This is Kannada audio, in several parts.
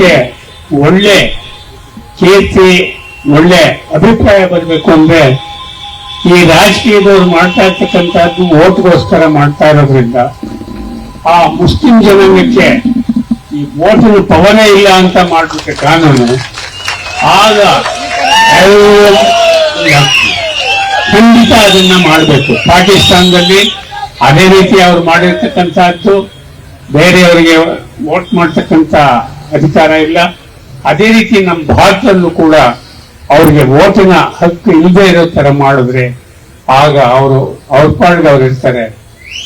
ಜನಾಂಗಕ್ಕೆ ಒಳ್ಳೆ ಕೀರ್ತಿ ಒಳ್ಳೆ ಅಭಿಪ್ರಾಯ ಬರಬೇಕು ಅಂದ್ರೆ ಈ ರಾಜಕೀಯದವ್ರು ಮಾಡ್ತಾ ಇರ್ತಕ್ಕಂಥದ್ದು ಓಟ್ಗೋಸ್ಕರ ಮಾಡ್ತಾ ಇರೋದ್ರಿಂದ ಆ ಮುಸ್ಲಿಂ ಜನಾಂಗಕ್ಕೆ ಈ ಓಟಿನ ಪವನೇ ಇಲ್ಲ ಅಂತ ಮಾಡಲಿಕ್ಕೆ ಕಾನೂನು ಆಗ ಖಂಡಿತ ಅದನ್ನ ಮಾಡಬೇಕು. ಪಾಕಿಸ್ತಾನದಲ್ಲಿ ಅದೇ ರೀತಿ ಅವ್ರು ಮಾಡಿರ್ತಕ್ಕಂಥದ್ದು, ಬೇರೆಯವರಿಗೆ ವೋಟ್ ಮಾಡ್ತಕ್ಕಂಥ ಅಧಿಕಾರ ಇಲ್ಲ. ಅದೇ ರೀತಿ ನಮ್ಮ ಭಾರತದಲ್ಲೂ ಕೂಡ ಅವ್ರಿಗೆ ಓಟಿನ ಹಕ್ಕು ಇಲ್ಲದೆ ಇರೋ ತರ ಮಾಡಿದ್ರೆ ಆಗ ಅವರು, ಅವ್ರ ಪಾಡಿಗೆ ಅವ್ರು ಇರ್ತಾರೆ.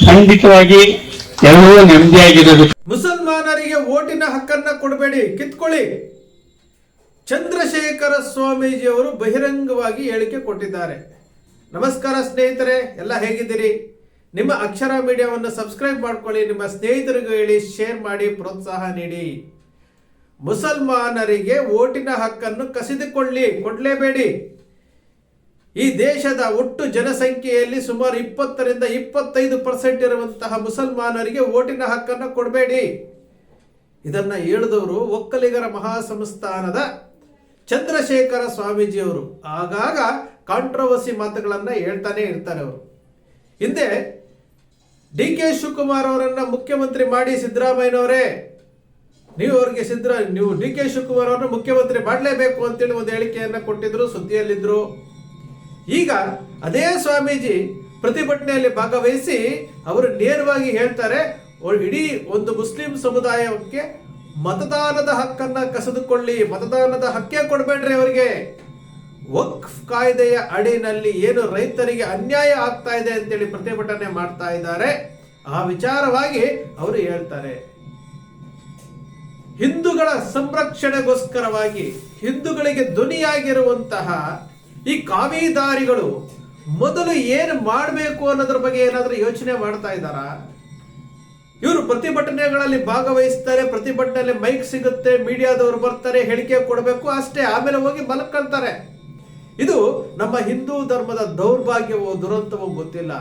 ಖಂಡಿತವಾಗಿ ಎಲ್ಲವೂ ನೆಮ್ಮದಿಯಾಗಿರೋದು. ಮುಸಲ್ಮಾನರಿಗೆ ಓಟಿನ ಹಕ್ಕನ್ನ ಕೊಡಬೇಡಿ. ಕಿತ್ಕೊಳ್ಳಿ. ಚಂದ್ರಶೇಖರ ಸ್ವಾಮೀಜಿಯವರು ಬಹಿರಂಗವಾಗಿ ಹೇಳಿಕೆ ಕೊಟ್ಟಿದ್ದಾರೆ. ನಮಸ್ಕಾರ ಸ್ನೇಹಿತರೆ, ಎಲ್ಲ ಹೇಗಿದ್ದೀರಿ? ನಿಮ್ಮ ಅಕ್ಷರ ಮೀಡಿಯಾವನ್ನು ಸಬ್ಸ್ಕ್ರೈಬ್ ಮಾಡ್ಕೊಳ್ಳಿ. ನಿಮ್ಮ ಸ್ನೇಹಿತರಿಗೂ ಹೇಳಿ, ಶೇರ್ ಮಾಡಿ, ಪ್ರೋತ್ಸಾಹ ನೀಡಿ. ಮುಸಲ್ಮಾನರಿಗೆ ಓಟಿನ ಹಕ್ಕನ್ನು ಕಸಿದುಕೊಳ್ಳಿ, ಕೊಡಲೇಬೇಡಿ. ಈ ದೇಶದ ಒಟ್ಟು ಜನಸಂಖ್ಯೆಯಲ್ಲಿ ಸುಮಾರು ಇಪ್ಪತ್ತರಿಂದ ಇಪ್ಪತ್ತೈದು ಪರ್ಸೆಂಟ್ ಇರುವಂತಹ ಮುಸಲ್ಮಾನರಿಗೆ ಓಟಿನ ಹಕ್ಕನ್ನು ಕೊಡಬೇಡಿ. ಇದನ್ನು ಹೇಳಿದವರು ಒಕ್ಕಲಿಗರ ಮಹಾಸಂಸ್ಥಾನದ ಚಂದ್ರಶೇಖರ ಸ್ವಾಮೀಜಿಯವರು. ಆಗಾಗ ಕಾಂಟ್ರವರ್ಸಿ ಮಾತುಗಳನ್ನು ಹೇಳ್ತಾನೆ ಇರ್ತಾರೆ ಅವರು. ಹಿಂದೆ ಡಿ ಕೆ ಶಿವಕುಮಾರ್ ಅವರನ್ನು ಮುಖ್ಯಮಂತ್ರಿ ಮಾಡಿ ಸಿದ್ದರಾಮಯ್ಯನವರೇ ನೀವು ಅವ್ರಿಗೆ ಸಿದ್ರ, ನೀವು ಡಿ ಕೆ ಶಿವಕುಮಾರ್ ಅವರನ್ನು ಮುಖ್ಯಮಂತ್ರಿ ಮಾಡಲೇಬೇಕು ಅಂತೇಳಿ ಒಂದು ಹೇಳಿಕೆಯನ್ನ ಕೊಟ್ಟಿದ್ರು, ಸುದ್ದಿಯಲ್ಲಿದ್ರು. ಈಗ ಅದೇ ಸ್ವಾಮೀಜಿ ಪ್ರತಿಭಟನೆಯಲ್ಲಿ ಭಾಗವಹಿಸಿ ಅವರು ನೇರವಾಗಿ ಹೇಳ್ತಾರೆ ಇಡೀ ಒಂದು ಮುಸ್ಲಿಂ ಸಮುದಾಯಕ್ಕೆ ಮತದಾನದ ಹಕ್ಕನ್ನ ಕಸಿದುಕೊಳ್ಳಿ, ಮತದಾನದ ಹಕ್ಕೇ ಕೊಡಬೇಡ್ರಿ ಅವರಿಗೆ. ವಕ್ಫ್ ಕಾಯ್ದೆಯ ಅಡಿನಲ್ಲಿ ಏನು ರೈತರಿಗೆ ಅನ್ಯಾಯ ಆಗ್ತಾ ಇದೆ ಅಂತೇಳಿ ಪ್ರತಿಭಟನೆ ಮಾಡ್ತಾ ಇದ್ದಾರೆ. ಆ ವಿಚಾರವಾಗಿ ಅವರು ಹೇಳ್ತಾರೆ. ಹಿಂದೂಗಳ ಸಂರಕ್ಷಣೆಗೋಸ್ಕರವಾಗಿ ಹಿಂದೂಗಳಿಗೆ ಧ್ವನಿಯಾಗಿರುವಂತಹ ಈ ಕಾವಿದಾರಿಗಳು ಮೊದಲು ಏನು ಮಾಡಬೇಕು ಅನ್ನೋದ್ರ ಬಗ್ಗೆ ಏನಾದರೂ ಯೋಚನೆ ಮಾಡ್ತಾ ಇದ್ದಾರಾ? ಇವರು ಪ್ರತಿಭಟನೆಗಳಲ್ಲಿ ಭಾಗವಹಿಸ್ತಾರೆ, ಪ್ರತಿಭಟನೆಯಲ್ಲಿ ಮೈಕ್ ಸಿಗುತ್ತೆ, ಮೀಡಿಯಾದವರು ಬರ್ತಾರೆ, ಹೇಳಿಕೆ ಕೊಡಬೇಕು, ಅಷ್ಟೇ, ಆಮೇಲೆ ಹೋಗಿ ಮಲ್ಕೊಳ್ತಾರೆ. ಇದು ನಮ್ಮ ಹಿಂದೂ ಧರ್ಮದ ದೌರ್ಭಾಗ್ಯವೋ, ದುರಂತವೋ ಗೊತ್ತಿಲ್ಲ.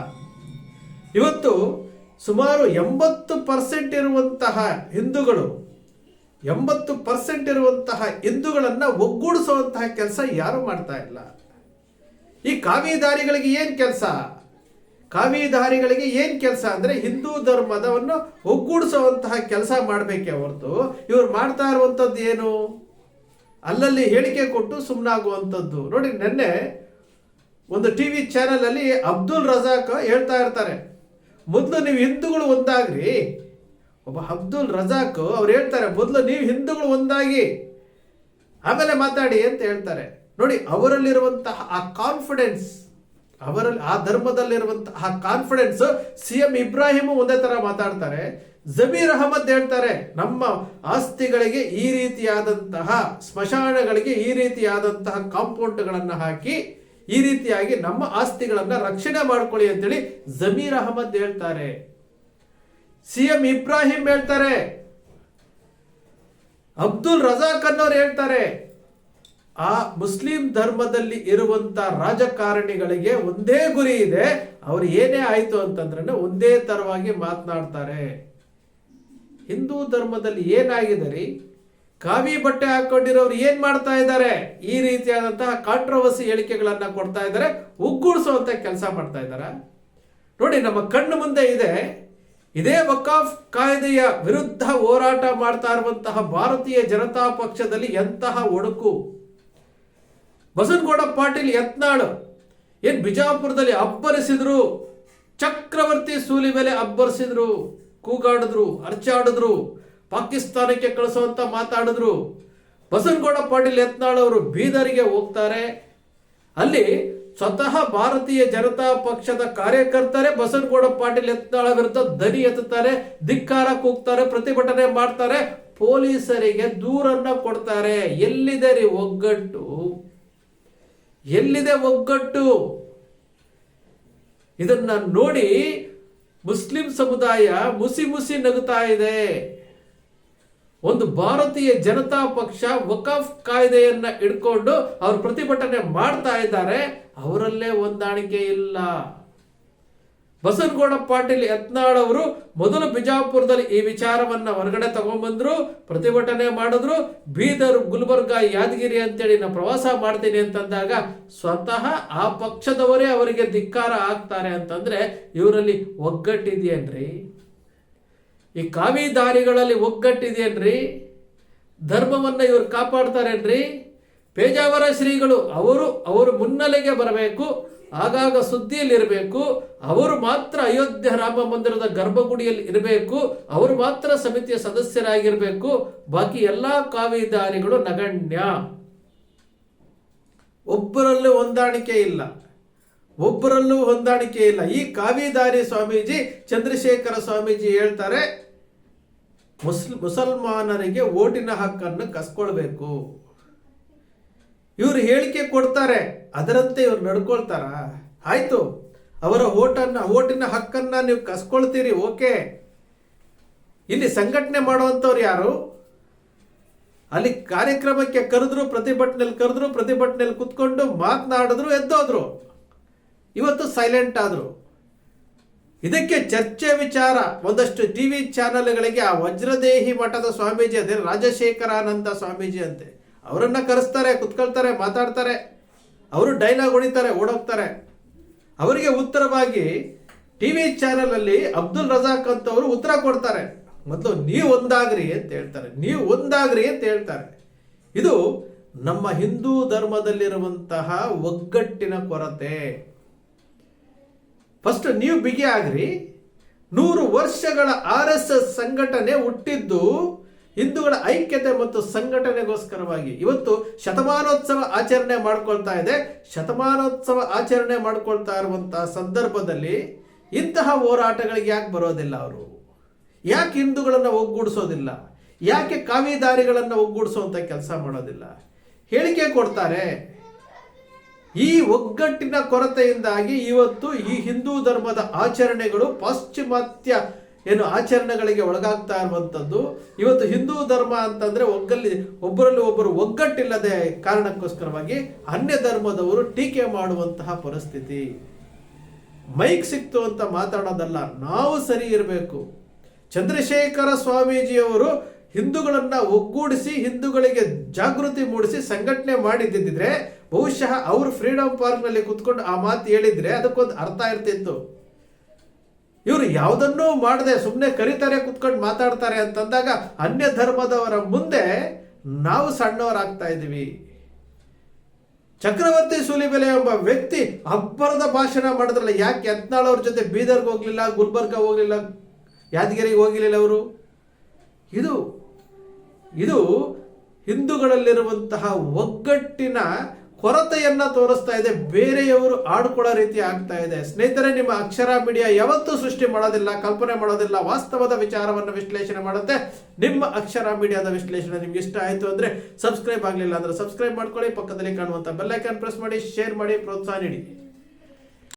ಇವತ್ತು ಸುಮಾರು ಎಂಬತ್ತು ಪರ್ಸೆಂಟ್ ಇರುವಂತಹ ಹಿಂದೂಗಳು ಎಂಬತ್ತು ಪರ್ಸೆಂಟ್ ಇರುವಂತಹ ಹಿಂದೂಗಳನ್ನ ಒಗ್ಗೂಡಿಸುವಂತಹ ಕೆಲಸ ಯಾರು ಮಾಡ್ತಾ ಇಲ್ಲ. ಈ ಕಾವಿದಾರಿಗಳಿಗೆ ಏನ್ ಕೆಲಸ? ಕಾವಿದಾರಿಗಳಿಗೆ ಏನ್ ಕೆಲಸ ಅಂದ್ರೆ ಹಿಂದೂ ಧರ್ಮದವನ್ನು ಒಗ್ಗೂಡಿಸುವಂತಹ ಕೆಲಸ ಮಾಡಬೇಕೆ ಹೊರತು ಇವ್ರು ಮಾಡ್ತಾ ಇರುವಂಥದ್ದು ಏನು? ಅಲ್ಲಲ್ಲಿ ಹೇಳಿಕೆ ಕೊಟ್ಟು ಸುಮ್ಮನಾಗುವಂಥದ್ದು ನೋಡಿ, ನೆನ್ನೆ ಒಂದು ಟಿ ವಿ ಚಾನೆಲ್ ಅಲ್ಲಿ ಅಬ್ದುಲ್ ರಜಾಕ್ ಹೇಳ್ತಾ ಇರ್ತಾರೆ, ಮೊದಲು ನೀವು ಹಿಂದೂಗಳು ಒಂದಾಗ್ರಿ ಒಬ್ಬ ಅಬ್ದುಲ್ ರಜಾಕ್ ಅವ್ರು ಹೇಳ್ತಾರೆ, ಮೊದಲು ನೀವು ಹಿಂದೂಗಳು ಒಂದಾಗಿ. ಆಮೇಲೆ ಮಾತಾಡಿ ಅಂತ ಹೇಳ್ತಾರೆ. ನೋಡಿ, ಅವರಲ್ಲಿರುವಂತಹ ಆ ಕಾನ್ಫಿಡೆನ್ಸ್ ಅವರಲ್ಲಿ, ಆ ಧರ್ಮದಲ್ಲಿರುವಂತಹ ಆ ಕಾನ್ಫಿಡೆನ್ಸ್ ಸಿ ಎಂ ಇಬ್ರಾಹಿಂ ಒಂದೇ ತರ ಮಾತಾಡ್ತಾರೆ. ಜಮೀರ್ ಅಹಮದ್ ಹೇಳ್ತಾರೆ, ನಮ್ಮ ಆಸ್ತಿಗಳಿಗೆ ಈ ರೀತಿಯಾದಂತಹ, ಸ್ಮಶಾನಗಳಿಗೆ ಈ ರೀತಿಯಾದಂತಹ ಕಾಂಪೌಂಡ್ಗಳನ್ನು ಹಾಕಿ, ಈ ರೀತಿಯಾಗಿ ನಮ್ಮ ಆಸ್ತಿಗಳನ್ನ ರಕ್ಷಣೆ ಮಾಡ್ಕೊಳ್ಳಿ ಅಂತೇಳಿ ಜಮೀರ್ ಅಹಮದ್ ಹೇಳ್ತಾರೆ. ಸಿ ಎಂ ಇಬ್ರಾಹಿಂ ಹೇಳ್ತಾರೆ. ಅಬ್ದುಲ್ ರಜಾಕ್ ಅನ್ನೋರು ಹೇಳ್ತಾರೆ. ಆ ಮುಸ್ಲಿಂ ಧರ್ಮದಲ್ಲಿ ಇರುವಂತ ರಾಜಕಾರಣಿಗಳಿಗೆ ಒಂದೇ ಗುರಿ ಇದೆ. ಅವ್ರು ಏನೇ ಆಯ್ತು ಅಂತಂದ್ರೆ ಒಂದೇ ತರವಾಗಿ ಮಾತನಾಡ್ತಾರೆ. ಹಿಂದೂ ಧರ್ಮದಲ್ಲಿ ಏನಾಗಿದೆ ರೀ ಕಾವಿ ಬಟ್ಟೆ ಹಾಕೊಂಡಿರೋರು ಏನ್ ಮಾಡ್ತಾ ಇದ್ದಾರೆ? ಈ ರೀತಿಯಾದಂತಹ ಕಾಂಟ್ರವರ್ಸಿ ಹೇಳಿಕೆಗಳನ್ನ ಕೊಡ್ತಾ ಇದ್ದಾರೆ. ಉಗ್ಗೂಡಿಸುವಂತ ಕೆಲಸ ಮಾಡ್ತಾ ಇದ್ದಾರೆ? ನೋಡಿ, ನಮ್ಮ ಕಣ್ಣು ಮುಂದೆ ಇದೆ. ಇದೇ ವಕಾಫ್ ಕಾಯ್ದೆಯ ವಿರುದ್ಧ ಹೋರಾಟ ಮಾಡ್ತಾ ಇರುವಂತಹ ಭಾರತೀಯ ಜನತಾ ಪಕ್ಷದಲ್ಲಿ ಎಂತಹ ಒಡಕು? ಬಸನಗೌಡ ಪಾಟೀಲ್ ಯತ್ನಾಳು ಏನ್ ಬಿಜಾಪುರದಲ್ಲಿ ಅಬ್ಬರಿಸಿದ್ರು, ಚಕ್ರವರ್ತಿ ಸೂಲಿ ಮೇಲೆ ಅಬ್ಬರಿಸಿದ್ರು, ಕೂಗಾಡಿದ್ರು ಅರ್ಚಾಡಿದ್ರು ಪಾಕಿಸ್ತಾನಕ್ಕೆ ಕಳಿಸುವಂತ ಮಾತಾಡಿದ್ರು. ಬಸನಗೌಡ ಪಾಟೀಲ್ ಯತ್ನಾಳ್ ಅವರು ಬೀದರಿಗೆ ಹೋಗ್ತಾರೆ. ಅಲ್ಲಿ ಸ್ವತಃ ಭಾರತೀಯ ಜನತಾ ಪಕ್ಷದ ಕಾರ್ಯಕರ್ತರೇ ಬಸನಗೌಡ ಪಾಟೀಲ್ ಎತ್ತಾಳ ವಿರುದ್ಧ ದನಿ ಎತ್ತುತ್ತಾರೆ, ಧಿಕ್ಕಾರ ಕೂಗ್ತಾರೆ, ಪ್ರತಿಭಟನೆ ಮಾಡ್ತಾರೆ, ಪೊಲೀಸರಿಗೆ ದೂರನ್ನ ಕೊಡ್ತಾರೆ. ಎಲ್ಲಿದೆ ರೀ ಒಗ್ಗಟ್ಟು? ಎಲ್ಲಿದೆ ಒಗ್ಗಟ್ಟು? ಇದನ್ನ ನೋಡಿ ಮುಸ್ಲಿಂ ಸಮುದಾಯ ಮುಸಿ ಮುಸಿ ನಗುತ್ತಾ ಇದೆ. ಒಂದು ಭಾರತೀಯ ಜನತಾ ಪಕ್ಷ ವಕಾಫ್ ಕಾಯ್ದೆಯನ್ನ ಇಟ್ಕೊಂಡು ಅವರು ಪ್ರತಿಭಟನೆ ಮಾಡ್ತಾ ಇದ್ದಾರೆ, ಅವರಲ್ಲೇ ಹೊಂದಾಣಿಕೆ ಇಲ್ಲ. ಬಸನಗೌಡ ಪಾಟೀಲ್ ಯತ್ನಾಳ್ ಅವರು ಮೊದಲು ಬಿಜಾಪುರದಲ್ಲಿ ಈ ವಿಚಾರವನ್ನ ಹೊರಗಡೆ ತಗೊಂಡ್ಬಂದ್ರು, ಪ್ರತಿಭಟನೆ ಮಾಡಿದ್ರು. ಬೀದರ್, ಗುಲ್ಬರ್ಗ, ಯಾದಗಿರಿ ಅಂತೇಳಿ ನಾ ಪ್ರವಾಸ ಮಾಡ್ತೀನಿ ಅಂತಂದಾಗ ಸ್ವತಃ ಆ ಪಕ್ಷದವರೇ ಅವರಿಗೆ ಧಿಕ್ಕಾರ ಆಗ್ತಾರೆ ಅಂತಂದ್ರೆ ಇವರಲ್ಲಿ ಒಗ್ಗಟ್ಟಿದೆಯೇನ್ರಿ? ಈ ಕಾವಿದಾರಿಗಳಲ್ಲಿ ಒಗ್ಗಟ್ಟಿದೆಯೇನ್ರಿ ಧರ್ಮವನ್ನ ಇವರು ಕಾಪಾಡ್ತಾರೇನ್ರಿ? ಪೇಜಾವರ ಶ್ರೀಗಳು, ಅವರು ಅವರು ಮುನ್ನೆಲೆಗೆ ಬರಬೇಕು, ಆಗಾಗ ಸುದ್ದಿಯಲ್ಲಿ ಇರಬೇಕು ಅವರು ಮಾತ್ರ ಅಯೋಧ್ಯ ರಾಮ ಮಂದಿರದ ಗರ್ಭಗುಡಿಯಲ್ಲಿ ಇರಬೇಕು, ಅವರು ಮಾತ್ರ ಸಮಿತಿಯ ಸದಸ್ಯರಾಗಿರಬೇಕು, ಬಾಕಿ ಎಲ್ಲಾ ಕಾವಿದಾರಿಗಳು ನಗಣ್ಯ. ಒಬ್ಬರಲ್ಲೂ ಹೊಂದಾಣಿಕೆ ಇಲ್ಲ. ಒಬ್ಬರಲ್ಲೂ ಹೊಂದಾಣಿಕೆ ಇಲ್ಲ. ಈ ಕಾವಿದಾರಿ ಸ್ವಾಮೀಜಿ, ಚಂದ್ರಶೇಖರ ಸ್ವಾಮೀಜಿ ಹೇಳ್ತಾರೆ ಮುಸ್ಲ್, ಮುಸಲ್ಮಾನರಿಗೆ ಓಟಿನ ಹಕ್ಕನ್ನು ಕಸ್ಕೊಳ್ಬೇಕು. ಇವರು ಹೇಳಿಕೆ ಕೊಡ್ತಾರೆ, ಅದರಂತೆ ಇವ್ರು ನಡ್ಕೊಳ್ತಾರ? ಆಯ್ತು, ಅವರ ಓಟನ್ನ, ಓಟಿನ ಹಕ್ಕನ್ನ ನೀವು ಕಸ್ಕೊಳ್ತೀರಿ, ಓಕೆ. ಇಲ್ಲಿ ಸಂಘಟನೆ ಮಾಡುವಂಥವ್ರು ಯಾರು? ಅಲ್ಲಿ ಕಾರ್ಯಕ್ರಮಕ್ಕೆ ಕರೆದ್ರು, ಪ್ರತಿಭಟನೆಯಲ್ಲಿ ಕರೆದ್ರು, ಪ್ರತಿಭಟನೆಯಲ್ಲಿ ಕುತ್ಕೊಂಡು ಮಾತನಾಡಿದ್ರು, ಎದ್ದೋದ್ರು. ಇವತ್ತು ಸೈಲೆಂಟ್ ಆದ್ರು. ಇದಕ್ಕೆ ಚರ್ಚೆ ವಿಚಾರ. ಒಂದಷ್ಟು ಟಿ ವಿ ಚಾನೆಲ್ಗಳಿಗೆ ಆ ವಜ್ರದೇಹಿ ಮಠದ ಸ್ವಾಮೀಜಿ ಅದೇ ರಾಜಶೇಖರಾನಂದ ಸ್ವಾಮೀಜಿ ಅಂತೆ. ಅವರನ್ನು ಕರೆಸ್ತಾರೆ, ಕುತ್ಕೊಳ್ತಾರೆ, ಮಾತಾಡ್ತಾರೆ. ಅವರು ಡೈಲಾಗ್ ಹೊಡಿತಾರೆ, ಓಡೋಗ್ತಾರೆ. ಅವರಿಗೆ ಉತ್ತರವಾಗಿ ಟಿ ವಿ ಚಾನಲಲ್ಲಿ ಅಬ್ದುಲ್ ರಜಾಕ್ ಅಂತವರು ಉತ್ತರ ಕೊಡ್ತಾರೆ. ಮೊದಲು ನೀವು ಒಂದಾಗ್ರಿ ಅಂತ ಹೇಳ್ತಾರೆ. ನೀವು ಒಂದಾಗ್ರಿ ಅಂತ ಹೇಳ್ತಾರೆ. ಇದು ನಮ್ಮ ಹಿಂದೂ ಧರ್ಮದಲ್ಲಿರುವಂತಹ ಒಗ್ಗಟ್ಟಿನ ಕೊರತೆ. ಫಸ್ಟ್ ನೀವು ಬಿಗಿ ಆಗ್ರಿ. ನೂರು ವರ್ಷಗಳ ಆರ್ ಎಸ್ ಎಸ್ ಸಂಘಟನೆ ಹುಟ್ಟಿದ್ದು, ಹಿಂದೂಗಳ ಐಕ್ಯತೆ ಮತ್ತು ಸಂಘಟನೆಗೋಸ್ಕರವಾಗಿ. ಇವತ್ತು ಶತಮಾನೋತ್ಸವ ಆಚರಣೆ ಮಾಡ್ಕೊಳ್ತಾ ಇದೆ. ಶತಮಾನೋತ್ಸವ ಆಚರಣೆ ಮಾಡ್ಕೊಳ್ತಾ ಇರುವಂತಹ ಸಂದರ್ಭದಲ್ಲಿ ಇಂತಹ ಹೋರಾಟಗಳಿಗೆ ಯಾಕೆ ಬರೋದಿಲ್ಲ ಅವರು? ಯಾಕೆ ಹಿಂದೂಗಳನ್ನು ಒಗ್ಗೂಡಿಸೋದಿಲ್ಲ? ಯಾಕೆ ಕಾವಿದಾರಿಗಳನ್ನು ಒಗ್ಗೂಡಿಸುವಂತ ಕೆಲಸ ಮಾಡೋದಿಲ್ಲ? ಹೇಳಿಕೆ ಕೊಡ್ತಾರೆ. ಈ ಒಗ್ಗಟ್ಟಿನ ಕೊರತೆಯಿಂದಾಗಿ ಇವತ್ತು ಈ ಹಿಂದೂ ಧರ್ಮದ ಆಚರಣೆಗಳು ಪಾಶ್ಚಿಮಾತ್ಯ ಏನು ಆಚರಣೆಗಳಿಗೆ ಒಳಗಾಗ್ತಾ ಇರುವಂಥದ್ದು. ಇವತ್ತು ಹಿಂದೂ ಧರ್ಮ ಅಂತಂದ್ರೆ ಒಗ್ಗಲ್ಲಿ ಒಬ್ಬರಲ್ಲಿ ಒಬ್ಬರು ಒಗ್ಗಟ್ಟಿಲ್ಲದೆ ಕಾರಣಕ್ಕೋಸ್ಕರವಾಗಿ ಅನ್ಯ ಧರ್ಮದವರು ಟೀಕೆ ಮಾಡುವಂತಹ ಪರಿಸ್ಥಿತಿ. ಮೈಕ್ ಸಿಕ್ತು ಅಂತ ಮಾತಾಡೋದಲ್ಲ, ನಾವು ಸರಿ ಇರಬೇಕು. ಚಂದ್ರಶೇಖರ ಸ್ವಾಮೀಜಿಯವರು ಹಿಂದೂಗಳನ್ನು ಒಗ್ಗೂಡಿಸಿ ಹಿಂದೂಗಳಿಗೆ ಜಾಗೃತಿ ಮೂಡಿಸಿ ಸಂಘಟನೆ ಮಾಡಿದ್ದಿದ್ರೆ ಬಹುಶಃ ಅವರು ಫ್ರೀಡಮ್ ಪಾರ್ಕ್ನಲ್ಲಿ ಕುತ್ಕೊಂಡು ಆ ಮಾತು ಹೇಳಿದ್ರೆ ಅದಕ್ಕೊಂದು ಅರ್ಥ ಇರ್ತಿತ್ತು ಇವರು ಯಾವುದನ್ನೂ ಮಾಡದೆ ಸುಮ್ಮನೆ ಕರಿತಾರೆ, ಕುತ್ಕೊಂಡು ಮಾತಾಡ್ತಾರೆ ಅಂತಂದಾಗ ಅನ್ಯ ಧರ್ಮದವರ ಮುಂದೆ ನಾವು ಸಣ್ಣವರಾಗ್ತಾ ಇದ್ದೀವಿ. ಚಕ್ರವರ್ತಿ ಸೂಲಿಬೆಲೆ ಎಂಬ ವ್ಯಕ್ತಿ ಅಬ್ಬರದ ಭಾಷಣ ಮಾಡಿದ್ರಲ್ಲ, ಯಾಕೆ ಅವ್ರ ಜೊತೆ ಬೀದರ್ಗೆ ಹೋಗ್ಲಿಲ್ಲ, ಗುಲ್ಬರ್ಗ ಹೋಗ್ಲಿಲ್ಲ, ಯಾದಗಿರಿಗೆ ಹೋಗಿಲ್ಲ ಅವರು ಇದು ಇದು ಹಿಂದೂಗಳಲ್ಲಿರುವಂತಹ ಒಗ್ಗಟ್ಟಿನ ಕೊರತೆಯನ್ನ ತೋರಿಸ್ತಾ ಇದೆ, ಬೇರೆಯವರು ಆಡ್ಕೊಳ್ಳೋ ರೀತಿ ಆಗ್ತಾ ಇದೆ. ಸ್ನೇಹಿತರೆ, ನಿಮ್ಮ ಅಕ್ಷರ ಮೀಡಿಯಾ ಯಾವತ್ತೂ ಸೃಷ್ಟಿ ಮಾಡೋದಿಲ್ಲ, ಕಲ್ಪನೆ ಮಾಡೋದಿಲ್ಲ, ವಾಸ್ತವದ ವಿಚಾರವನ್ನು ವಿಶ್ಲೇಷಣೆ ಮಾಡುತ್ತೆ. ನಿಮ್ಮ ಅಕ್ಷರ ಮೀಡಿಯಾದ ವಿಶ್ಲೇಷಣೆ ನಿಮ್ಗೆ ಇಷ್ಟ ಆಯ್ತು ಅಂದ್ರೆ ಸಬ್ಸ್ಕ್ರೈಬ್ ಆಗಲಿಲ್ಲ ಅಂದ್ರೆ ಸಬ್ಸ್ಕ್ರೈಬ್ ಮಾಡ್ಕೊಳ್ಳಿ, ಪಕ್ಕದಲ್ಲಿ ಕಾಣುವಂತ ಬೆಲ್ಲೈಕನ್ ಪ್ರೆಸ್ ಮಾಡಿ ಶೇರ್ ಮಾಡಿ, ಪ್ರೋತ್ಸಾಹ ನೀಡಿ.